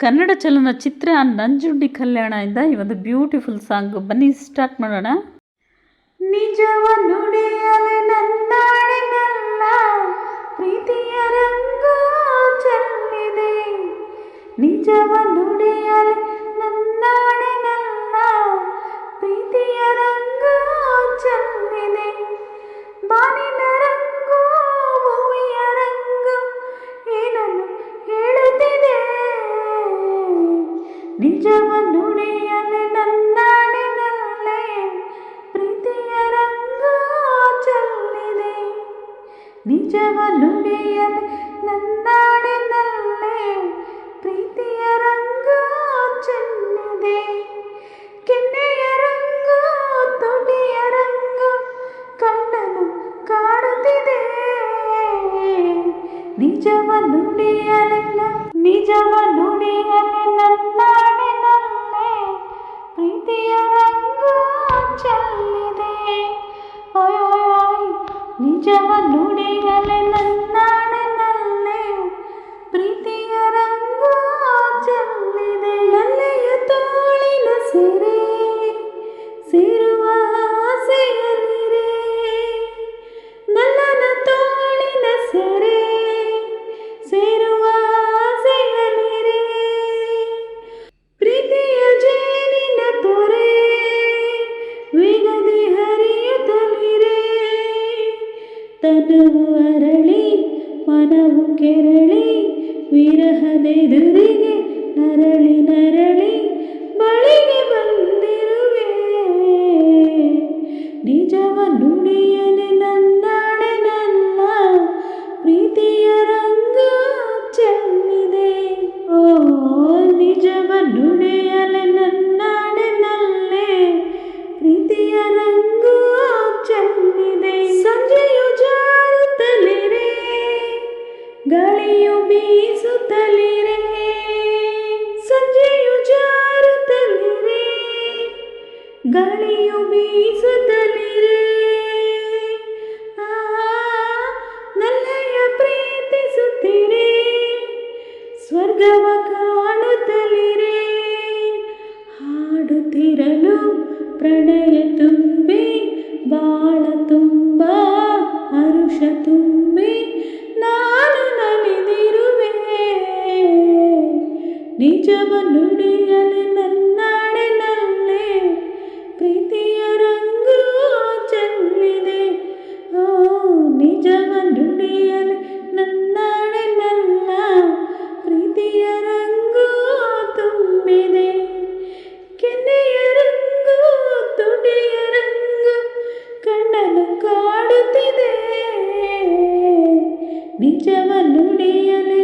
ಕನ್ನಡ ಚಲನಚಿತ್ರ ನಂಜುಂಡಿ ಕಲ್ಯಾಣ ಇಂದ ಈ ಒಂದು ಬ್ಯೂಟಿಫುಲ್ ಸಾಂಗ್ ಬನ್ನಿ ಸ್ಟಾರ್ಟ್ ಮಾಡೋಣ. ನಿಜವ ನುಡಿಯಲೆ ಪ್ರೀತಿಯ ರಂಗ ಚೆಲ್ಲಿದೆ. ನಿಜವ ನಿಜವ ನುಡಿಯಲೆ ನನ್ನಾಡಿನಲ್ಲೇ ಪ್ರೀತಿಯ ರಂಗ ಚೆಲ್ಲಿದೆ ಕೆನ್ನೆಯ ರಂಗ ತುಟಿಯ ರಂಗ ಕಣ್ಣನು ಕಾಡುತ್ತಿದೆ. ನಿಜವ ನುಡಿಯಲೆ ನಿಜವ ನುಡಿಯಲೆ ನನ್ನಾಡಿನಲ್ಲೇ ಪ್ರೀತಿಯ ರಂಗ ಚೆಲ್ಲಿದೆ. ನಿಜವ ನುಡಿಯಲೆ ತನವು ಅರಳಿ ಮನವು ಕೆರಳಿ ವಿರಹದೆದುರಿಗೆ ನರಳಿ ನರಳಿ ಬಳಿಗೆ ಬಂದಿರುವೆ ಗಾಳಿಯು ಬೀಸುತ್ತಲಿರೆ. ನಲ್ಲೆಯ ಪ್ರೀತಿಸುತ್ತೀರಿ. ಸ್ವರ್ಗವ ಕಾಣುತ್ತಲಿರೆ ಹಾಡುತ್ತಿರಲು ಪ್ರಣಯ ತುಂಬಿ, ಬಾಳ ತುಂಬ ಅರುಷ ತುಂಬಿ ನಾನು ನಲಿದಿರುವೆ. ನಿಜವನ್ನು ನುಡಿಯಲೆ ನಿಜವನ್ನು ನೆಯಲು